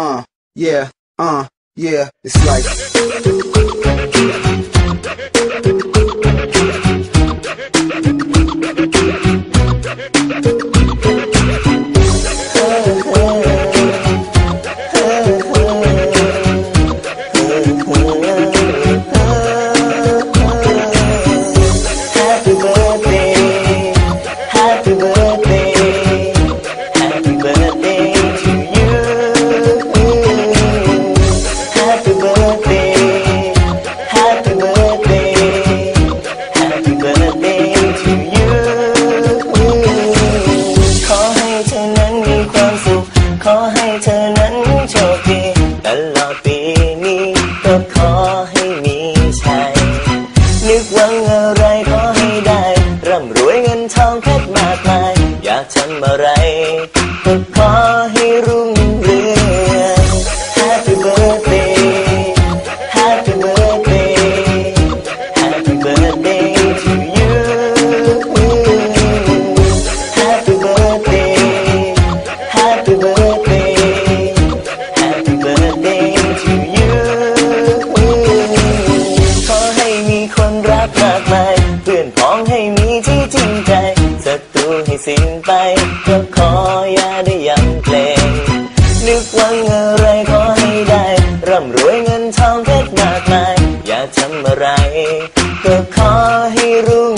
uh, yeah, uh, yeah. It's like. อให้เธอนั้นโชคดีตลอดปีนี้ก็ขอให้มีชัยนึกหวังอะไรขอให้ได้ ร่ำรวยเงินทองเพชรมากมาย อยากทำอะไรก็ขอให้รุ่ง คนรักมากมายเพื่อนพ้องให้มีที่จริงใจศัตรูให้สิ้นไปก็ขออย่าได้ยังเกรงนึกหวังอะไรขอให้ได้ ร่ำรวยเงินทองเพชรมากมาย อย่าทำอะไร ก็ขอให้รุ่ง